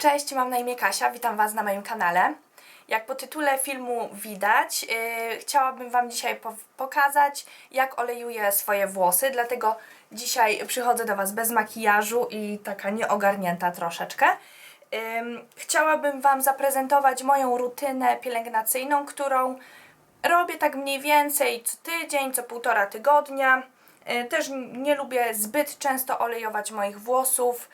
Cześć, mam na imię Kasia, witam Was na moim kanale. Jak po tytule filmu widać, yy, chciałabym Wam dzisiaj po pokazać, jak olejuję swoje włosy, dlatego dzisiaj przychodzę do Was bez makijażu i taka nieogarnięta troszeczkę. Ym, chciałabym Wam zaprezentować moją rutynę pielęgnacyjną, którą robię tak mniej więcej co tydzień, co półtora tygodnia. Y, Też nie lubię zbyt często olejować moich włosów,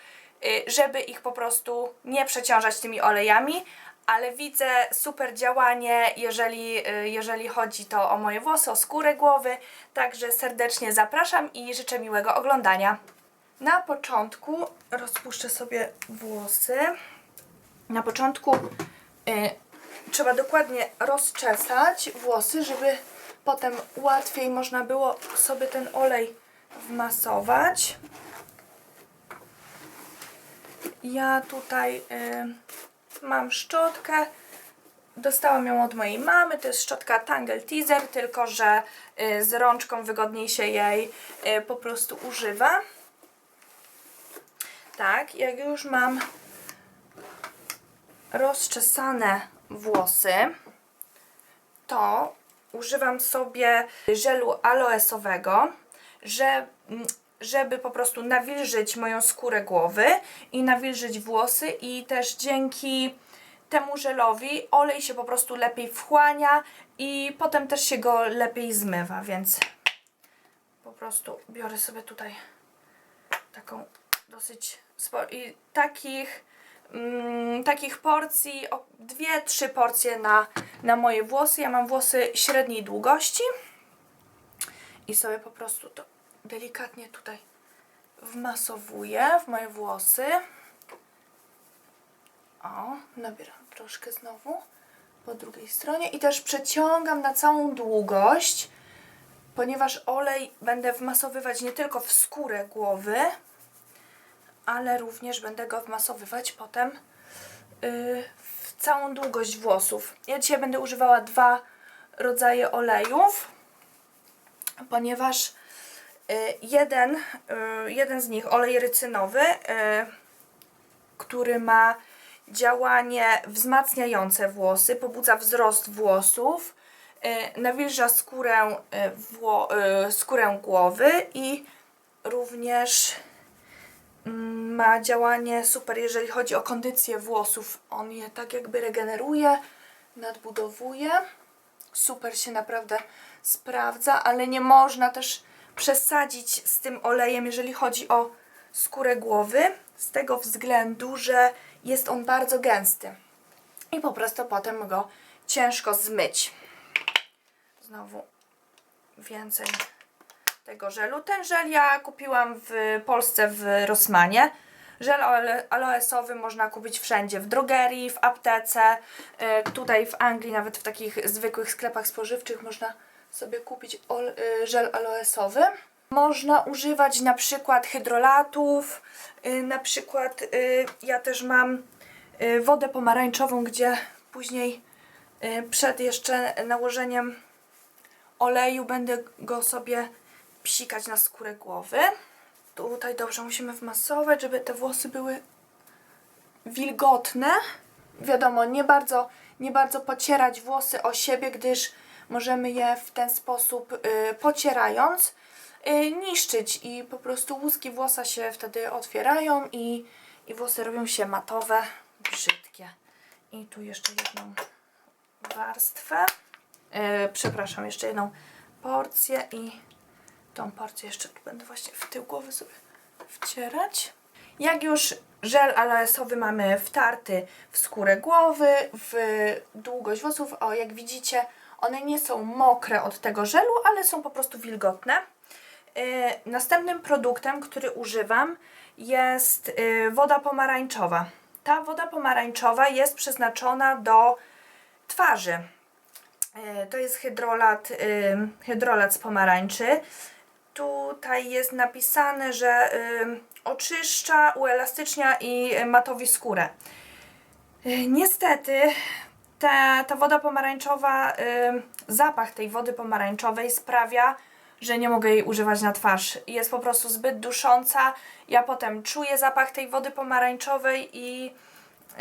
żeby ich po prostu nie przeciążać tymi olejami, ale widzę super działanie, jeżeli, y, jeżeli chodzi to o moje włosy, o skórę głowy. Także serdecznie zapraszam i życzę miłego oglądania. Na początku rozpuszczę sobie włosy. Na początku y, trzeba dokładnie rozczesać włosy, żeby potem łatwiej można było sobie ten olej wmasować. Ja tutaj y, mam szczotkę. Dostałam ją od mojej mamy. To jest szczotka Tangle Teaser, tylko że y, z rączką wygodniej się jej y, po prostu używa. Tak, jak już mam rozczesane włosy, to używam sobie żelu aloesowego, że, żeby po prostu nawilżyć moją skórę głowy i nawilżyć włosy i też dzięki temu żelowi olej się po prostu lepiej wchłania i potem też się go lepiej zmywa, więc po prostu biorę sobie tutaj taką dosyć sporo i takich mm, takich porcji, o dwie, trzy porcje na, na moje włosy. Ja mam włosy średniej długości i sobie po prostu to delikatnie tutaj wmasowuję w moje włosy. O, nabieram troszkę znowu po drugiej stronie i też przeciągam na całą długość, ponieważ olej będę wmasowywać nie tylko w skórę głowy, ale również będę go wmasowywać potem yy, w całą długość włosów. Ja dzisiaj będę używała dwa rodzaje olejów, ponieważ jeden, yy, jeden z nich, olej rycynowy, yy, który ma działanie wzmacniające włosy, pobudza wzrost włosów, nawilża skórę, wło, skórę głowy i również mm, ma działanie super, jeżeli chodzi o kondycję włosów. On je tak jakby regeneruje, nadbudowuje. Super się naprawdę sprawdza, ale nie można też przesadzić z tym olejem, jeżeli chodzi o skórę głowy, z tego względu, że jest on bardzo gęsty. I po prostu potem go ciężko zmyć. Znowu więcej tego żelu. Ten żel ja kupiłam w Polsce w Rossmanie. Żel aloesowy można kupić wszędzie, w drogerii, w aptece, y, tutaj w Anglii, nawet w takich zwykłych sklepach spożywczych można sobie kupić y, żel aloesowy. Można używać na przykład hydrolatów, y, na przykład y, ja też mam wodę pomarańczową, gdzie później przed jeszcze nałożeniem oleju będę go sobie psikać na skórę głowy. Tutaj dobrze musimy wmasować, żeby te włosy były wilgotne. Wiadomo, nie bardzo, nie bardzo pocierać włosy o siebie, gdyż możemy je w ten sposób y, pocierając y, niszczyć i po prostu łuski włosa się wtedy otwierają i, i włosy robią się matowe, brzydkie. I tu jeszcze jedną warstwę. Yy, przepraszam, jeszcze jedną porcję i tą porcję jeszcze tu będę właśnie w tył głowy sobie wcierać. Jak już żel aloesowy mamy wtarty w skórę głowy, w długość włosów, o jak widzicie, one nie są mokre od tego żelu, ale są po prostu wilgotne. Yy, następnym produktem, który używam jest yy, woda pomarańczowa. Ta woda pomarańczowa jest przeznaczona do twarzy. E, To jest hydrolat, hydrolat z pomarańczy. Tutaj jest napisane, że oczyszcza, uelastycznia i y, matowi skórę. Y, Niestety ta, ta woda pomarańczowa, ym, zapach tej wody pomarańczowej sprawia, że nie mogę jej używać na twarz. Jest po prostu zbyt dusząca. Ja potem czuję zapach tej wody pomarańczowej i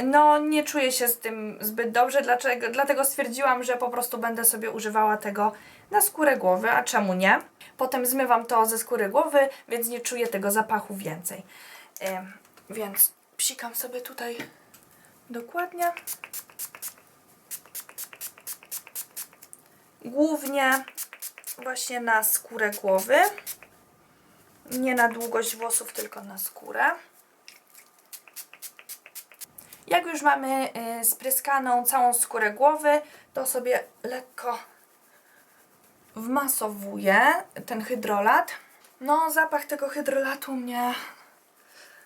no nie czuję się z tym zbyt dobrze, dlaczego, dlatego stwierdziłam, że po prostu będę sobie używała tego na skórę głowy, a czemu nie? Potem zmywam to ze skóry głowy, więc nie czuję tego zapachu więcej. Więc psikam sobie tutaj dokładnie. Głównie właśnie na skórę głowy. Nie na długość włosów, tylko na skórę. Jak już mamy y, spryskaną całą skórę głowy, to sobie lekko wmasowuję ten hydrolat. No, zapach tego hydrolatu mnie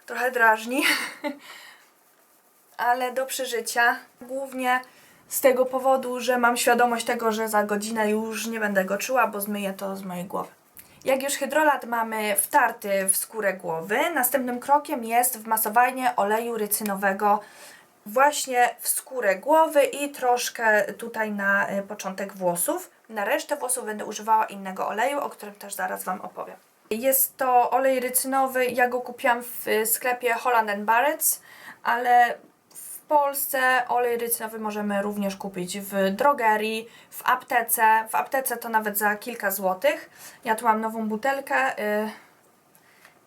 trochę drażni, ale do przeżycia. Głównie z tego powodu, że mam świadomość tego, że za godzinę już nie będę go czuła, bo zmyję to z mojej głowy. Jak już hydrolat mamy wtarty w skórę głowy, następnym krokiem jest wmasowanie oleju rycynowego właśnie w skórę głowy i troszkę tutaj na y, początek włosów. Na resztę włosów będę używała innego oleju, o którym też zaraz Wam opowiem. Jest to olej rycynowy, ja go kupiłam w sklepie Holland Barrett's, ale Polsce olej rycynowy możemy również kupić w drogerii, w aptece. W aptece to nawet za kilka złotych. Ja tu mam nową butelkę, y,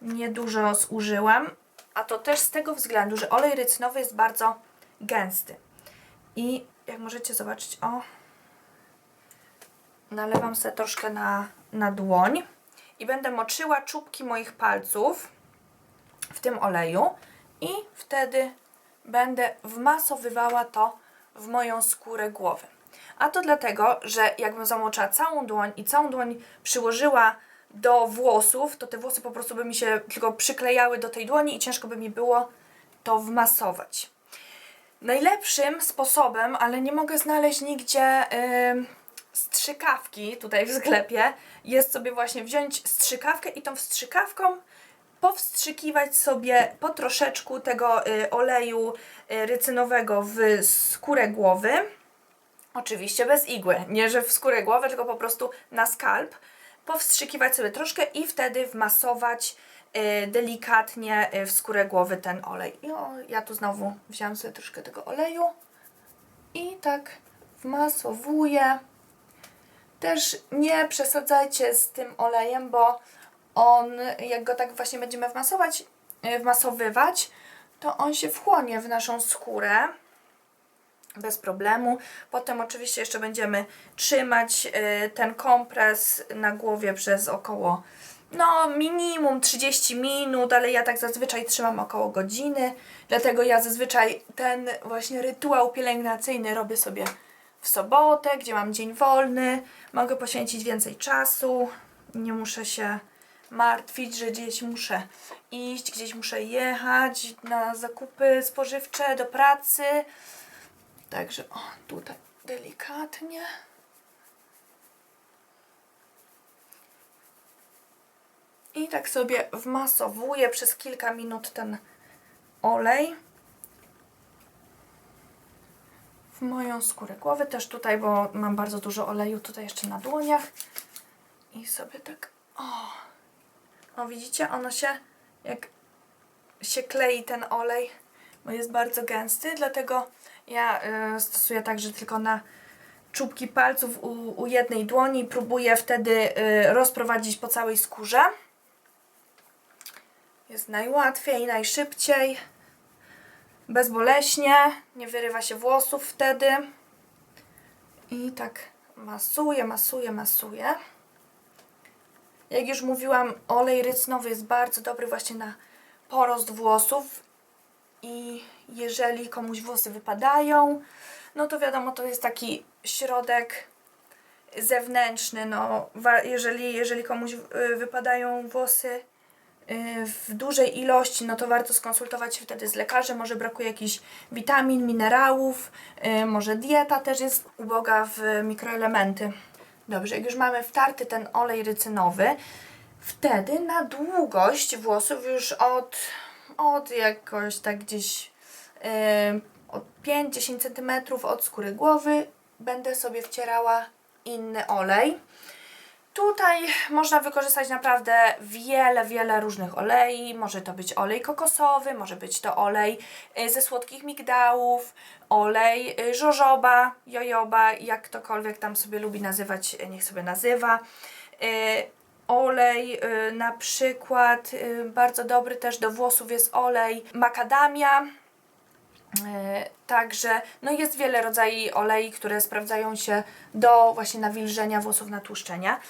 niedużo zużyłam, a to też z tego względu, że olej rycynowy jest bardzo gęsty. I jak możecie zobaczyć, o, nalewam sobie troszkę na, na dłoń i będę moczyła czubki moich palców w tym oleju i wtedy będę wmasowywała to w moją skórę głowy. A to dlatego, że jakbym zamoczyła całą dłoń i całą dłoń przyłożyła do włosów, to te włosy po prostu by mi się tylko przyklejały do tej dłoni i ciężko by mi było to wmasować. Najlepszym sposobem, ale nie mogę znaleźć nigdzie ym, strzykawki tutaj w sklepie, jest sobie właśnie wziąć strzykawkę i tą strzykawką powstrzykiwać sobie po troszeczku tego y, oleju y, rycynowego w skórę głowy. Oczywiście bez igły, nie że w skórę głowy, tylko po prostu na skalp. Powstrzykiwać sobie troszkę i wtedy wmasować y, delikatnie w skórę głowy ten olej. I o, ja tu znowu wziąłem sobie troszkę tego oleju i tak wmasowuję. Też nie przesadzajcie z tym olejem, bo on, jak go tak właśnie będziemy wmasować, y, wmasowywać, to on się wchłonie w naszą skórę bez problemu. Potem oczywiście jeszcze będziemy trzymać y, ten kompres na głowie przez około no minimum 30 minut, ale ja tak zazwyczaj trzymam około godziny, dlatego ja zazwyczaj ten właśnie rytuał pielęgnacyjny robię sobie w sobotę, gdzie mam dzień wolny, mogę poświęcić więcej czasu, nie muszę się martwić, że gdzieś muszę iść, gdzieś muszę jechać na zakupy spożywcze, do pracy. Także o, tutaj delikatnie. I tak sobie wmasowuję przez kilka minut ten olej w moją skórę głowy. Też tutaj, bo mam bardzo dużo oleju tutaj jeszcze na dłoniach. I sobie tak, o, o widzicie, ono się, jak się klei ten olej, bo jest bardzo gęsty, dlatego ja y, stosuję tak, że tylko na czubki palców u, u jednej dłoni próbuję wtedy y, rozprowadzić po całej skórze. Jest najłatwiej, najszybciej, bezboleśnie, nie wyrywa się włosów wtedy. I tak masuję, masuję, masuję. Jak już mówiłam, olej rycnowy jest bardzo dobry właśnie na porost włosów. I jeżeli komuś włosy wypadają, no to wiadomo, to jest taki środek zewnętrzny, no jeżeli, jeżeli komuś y, wypadają włosy y, w dużej ilości, no to warto skonsultować się wtedy z lekarzem, może brakuje jakichś witamin, minerałów, y, może dieta też jest uboga w mikroelementy. Dobrze, jak już mamy wtarty ten olej rycynowy, wtedy na długość włosów już od, od jakoś tak gdzieś yy, od 5-10 cm od skóry głowy będę sobie wcierała inny olej. Tutaj można wykorzystać naprawdę wiele, wiele różnych olei. Może to być olej kokosowy, może być to olej y, ze słodkich migdałów, olej y, żożoba, jojoba, jak ktokolwiek tam sobie lubi nazywać, y, niech sobie nazywa. Olej na przykład, bardzo dobry też do włosów jest olej makadamia. E, Także no jest wiele rodzajów olei, które sprawdzają się do właśnie nawilżenia włosów, natłuszczenia.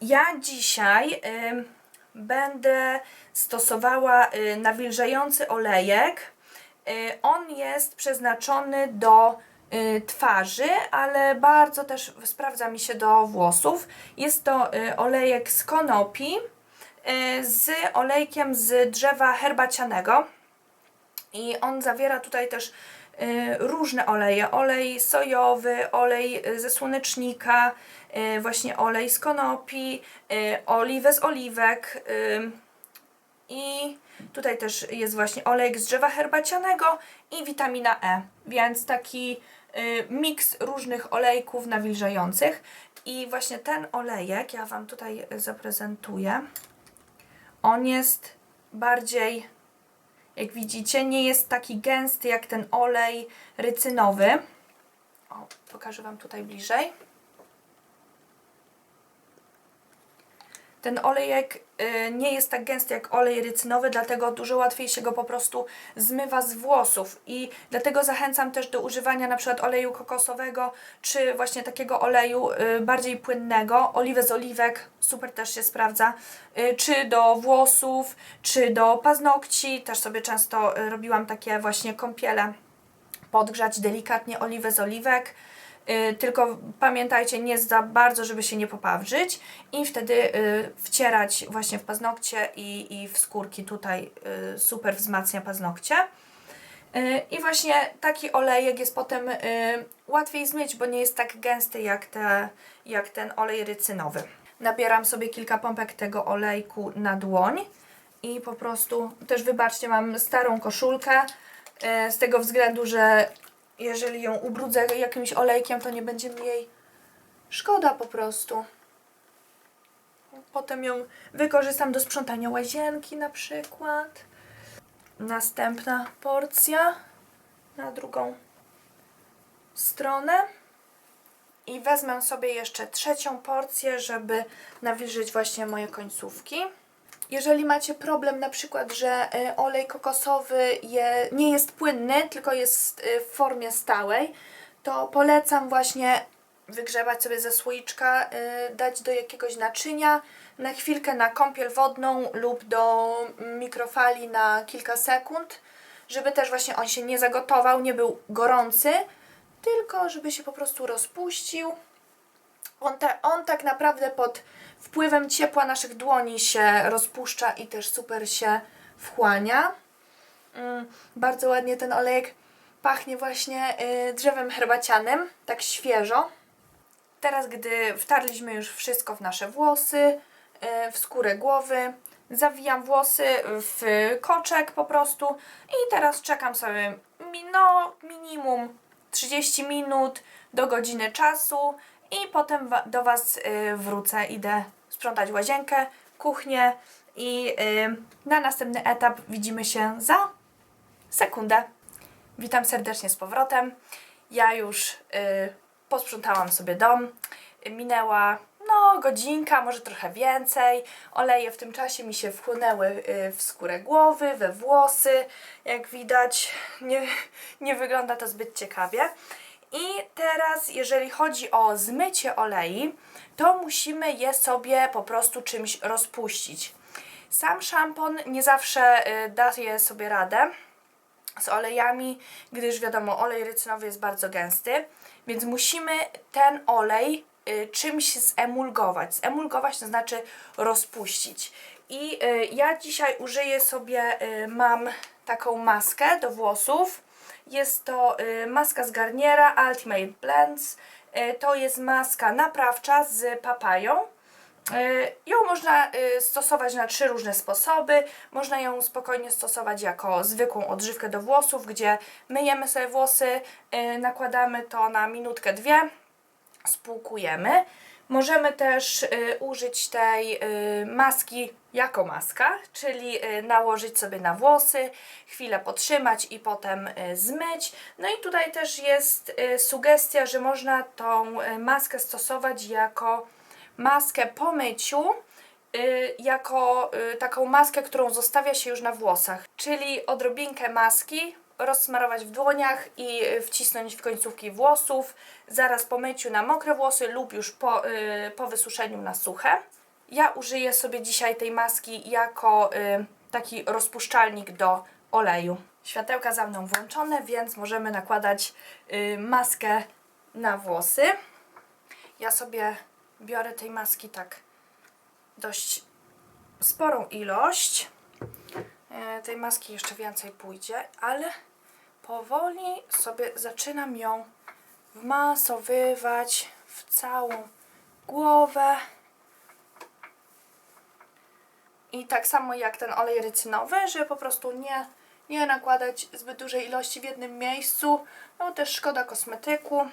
Ja dzisiaj ym, będę stosowała y, nawilżający olejek. Y, on jest przeznaczony do y, twarzy, ale bardzo też sprawdza mi się do włosów. Jest to y, olejek z konopi y, z olejkiem z drzewa herbacianego. I on zawiera tutaj też y, różne oleje. Olej sojowy, olej y, ze słonecznika, y, właśnie olej z konopi, oliwę z oliwek. I tutaj też jest właśnie olejek z drzewa herbacianego i witamina E. Więc taki miks różnych olejków nawilżających. I właśnie ten olejek, ja Wam tutaj zaprezentuję. On jest bardziej jak widzicie, nie jest taki gęsty jak ten olej rycynowy. O, pokażę Wam tutaj bliżej. Ten olejek y, nie jest tak gęsty jak olej rycynowy, dlatego dużo łatwiej się go po prostu zmywa z włosów. I dlatego zachęcam też do używania na przykład oleju kokosowego, czy właśnie takiego oleju y, bardziej płynnego, oliwę z oliwek, super też się sprawdza, y, czy do włosów, czy do paznokci, też sobie często robiłam takie właśnie kąpiele, podgrzać delikatnie oliwę z oliwek, tylko pamiętajcie, nie za bardzo, żeby się nie popawrzyć i wtedy y, wcierać właśnie w paznokcie i, i w skórki tutaj y, super wzmacnia paznokcie. Y, I właśnie taki olejek jest potem y, łatwiej zmyć, bo nie jest tak gęsty jak, te, jak ten olej rycynowy. Nabieram sobie kilka pompek tego olejku na dłoń i po prostu, też wybaczcie, mam starą koszulkę y, z tego względu, że jeżeli ją ubrudzę jakimś olejkiem, to nie będzie mi jej szkoda po prostu. Potem ją wykorzystam do sprzątania łazienki na przykład. Następna porcja na drugą stronę. I wezmę sobie jeszcze trzecią porcję, żeby nawilżyć właśnie moje końcówki. Jeżeli macie problem na przykład, że y, olej kokosowy je, nie jest płynny, tylko jest y, w formie stałej, to polecam właśnie wygrzebać sobie ze słoiczka, y, dać do jakiegoś naczynia, na chwilkę na kąpiel wodną lub do mikrofali na kilka sekund, żeby też właśnie on się nie zagotował, nie był gorący, tylko żeby się po prostu rozpuścił. On, ta, on tak naprawdę pod wpływem ciepła naszych dłoni się rozpuszcza i też super się wchłania. Mm, bardzo ładnie ten olejek pachnie właśnie y, drzewem herbacianym, tak świeżo. Teraz, gdy wtarliśmy już wszystko w nasze włosy, y, w skórę głowy, zawijam włosy w koczek po prostu i teraz czekam sobie no, minimum 30 minut do godziny czasu i potem do Was y, wrócę. Idę sprzątać łazienkę, kuchnię i y, na następny etap widzimy się za sekundę. Witam serdecznie z powrotem. Ja już y, posprzątałam sobie dom. Minęła no godzinka, może trochę więcej. Oleje w tym czasie mi się wchłonęły w skórę głowy, we włosy. Jak widać, nie, nie wygląda to zbyt ciekawie. I teraz, jeżeli chodzi o zmycie olei, to musimy je sobie po prostu czymś rozpuścić. Sam szampon nie zawsze y, daje sobie radę z olejami, gdyż wiadomo, olej rycynowy jest bardzo gęsty, więc musimy ten olej y, czymś zemulgować. Zemulgować to znaczy rozpuścić. I y, ja dzisiaj użyję sobie, mam taką maskę do włosów. Jest to y, maska z Garniera Ultimate Blends. Y, to jest maska naprawcza z papają. Y, Ją można stosować na trzy różne sposoby. Można ją spokojnie stosować jako zwykłą odżywkę do włosów, gdzie myjemy sobie włosy, nakładamy to na minutkę, dwie, spłukujemy. Możemy też y, użyć tej y, maski jako maska, czyli y, nałożyć sobie na włosy, chwilę potrzymać i potem zmyć. No i tutaj też jest sugestia, że można tą maskę stosować jako maskę po myciu, jako taką maskę, którą zostawia się już na włosach. Czyli odrobinkę maski rozsmarować w dłoniach i y, wcisnąć w końcówki włosów, zaraz po myciu na mokre włosy lub już po, y, po wysuszeniu na suche. Ja użyję sobie dzisiaj tej maski jako y, taki rozpuszczalnik do oleju. Światełka za mną włączone, więc możemy nakładać maskę na włosy. Ja sobie biorę tej maski tak dość sporą ilość. E, Tej maski jeszcze więcej pójdzie, ale powoli sobie zaczynam ją wmasowywać w całą głowę. I tak samo jak ten olej rycynowy, żeby po prostu nie, nie nakładać zbyt dużej ilości w jednym miejscu. No też szkoda kosmetyku,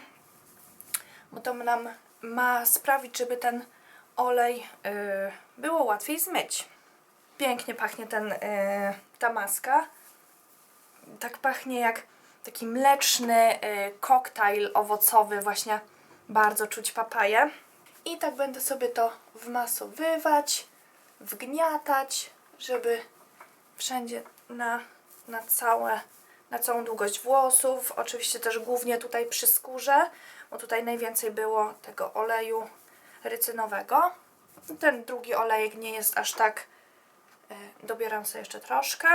bo to nam ma sprawić, żeby ten olej y, było łatwiej zmyć. Pięknie pachnie ten, y, ta maska. Tak pachnie jak taki mleczny y, koktajl owocowy, właśnie bardzo czuć papaję. I tak będę sobie to wmasowywać, wgniatać, żeby wszędzie na, na, całe, na całą długość włosów. Oczywiście też głównie tutaj przy skórze, bo tutaj najwięcej było tego oleju rycynowego. Ten drugi olejek nie jest aż tak. y, Dobieram sobie jeszcze troszkę.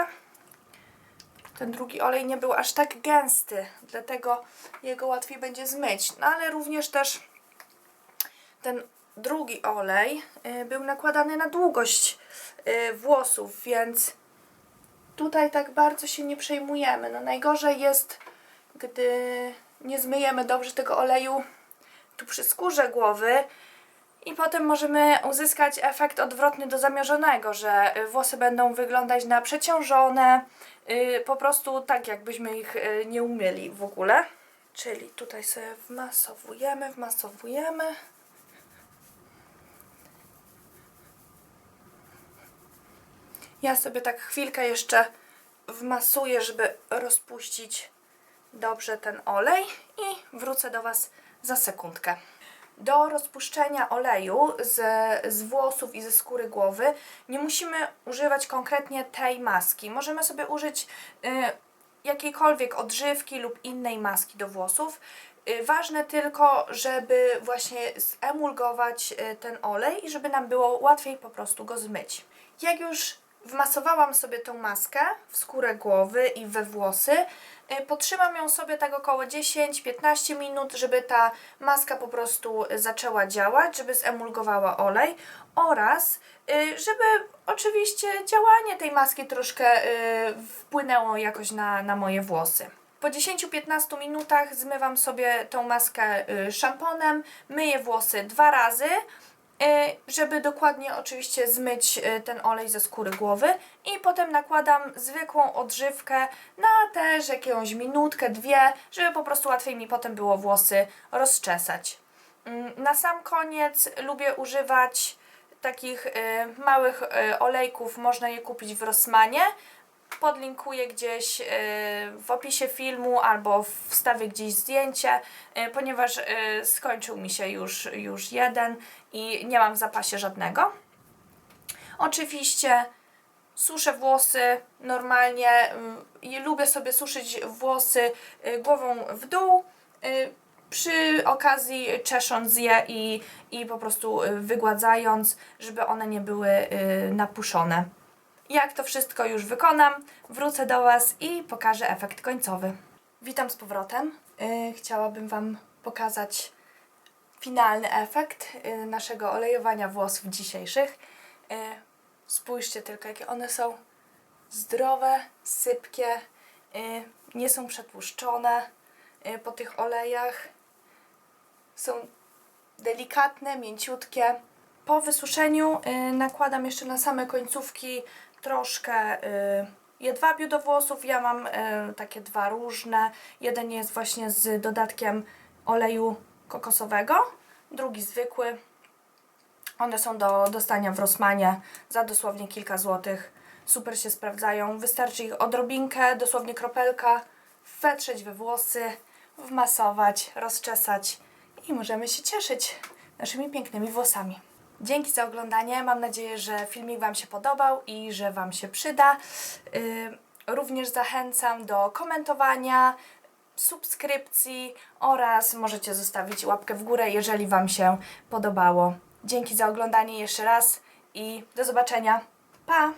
Ten drugi olej nie był aż tak gęsty, dlatego jego łatwiej będzie zmyć. No ale również też ten drugi olej y, był nakładany na długość y, włosów, więc tutaj tak bardzo się nie przejmujemy. No najgorzej jest, gdy nie zmyjemy dobrze tego oleju tu przy skórze głowy i potem możemy uzyskać efekt odwrotny do zamierzonego, że włosy będą wyglądać na przeciążone, y, po prostu tak jakbyśmy ich y, nie umyli w ogóle. Czyli tutaj sobie wmasowujemy, wmasowujemy. Ja sobie tak chwilkę jeszcze wmasuję, żeby rozpuścić dobrze ten olej i wrócę do Was za sekundkę. Do rozpuszczenia oleju z, z włosów i ze skóry głowy nie musimy używać konkretnie tej maski. Możemy sobie użyć y, jakiejkolwiek odżywki lub innej maski do włosów. Y, Ważne tylko, żeby właśnie zemulgować y, ten olej i żeby nam było łatwiej po prostu go zmyć. Jak już wmasowałam sobie tą maskę w skórę głowy i we włosy, y, potrzymam ją sobie tak około 10-15 minut, żeby ta maska po prostu zaczęła działać, żeby zemulgowała olej oraz y, żeby oczywiście działanie tej maski troszkę y, wpłynęło jakoś na, na moje włosy. Po 10-15 minutach zmywam sobie tą maskę szamponem, myję włosy dwa razy, żeby dokładnie oczywiście zmyć y, ten olej ze skóry głowy i potem nakładam zwykłą odżywkę na też jakąś minutkę, dwie, żeby po prostu łatwiej mi potem było włosy rozczesać. Mm, Na sam koniec lubię używać takich y, małych olejków, można je kupić w Rossmanie. Podlinkuję gdzieś y, w opisie filmu albo wstawię gdzieś zdjęcie, y, ponieważ y, skończył mi się już, już jeden i nie mam w zapasie żadnego. Oczywiście suszę włosy normalnie i lubię sobie suszyć włosy głową w dół, przy okazji czesząc je i, i po prostu wygładzając, żeby one nie były napuszone. Jak to wszystko już wykonam, wrócę do Was i pokażę efekt końcowy. Witam z powrotem. Y, Chciałabym Wam pokazać finalny efekt y, naszego olejowania włosów dzisiejszych. Y, Spójrzcie tylko, jakie one są zdrowe, sypkie, nie są przetłuszczone po tych olejach. Są delikatne, mięciutkie. Po wysuszeniu nakładam jeszcze na same końcówki troszkę y, jedwabiu do włosów. Ja mam y, takie dwa różne. Jeden jest właśnie z dodatkiem oleju kokosowego, drugi zwykły. One są do dostania w Rossmanie za dosłownie kilka złotych. Super się sprawdzają. Wystarczy ich odrobinkę, dosłownie kropelka, wetrzeć we włosy, wmasować, rozczesać i możemy się cieszyć naszymi pięknymi włosami. Dzięki za oglądanie. Mam nadzieję, że filmik Wam się podobał i że Wam się przyda. Yy, również zachęcam do komentowania, subskrypcji oraz możecie zostawić łapkę w górę, jeżeli Wam się podobało. Dzięki za oglądanie jeszcze raz i do zobaczenia. Pa!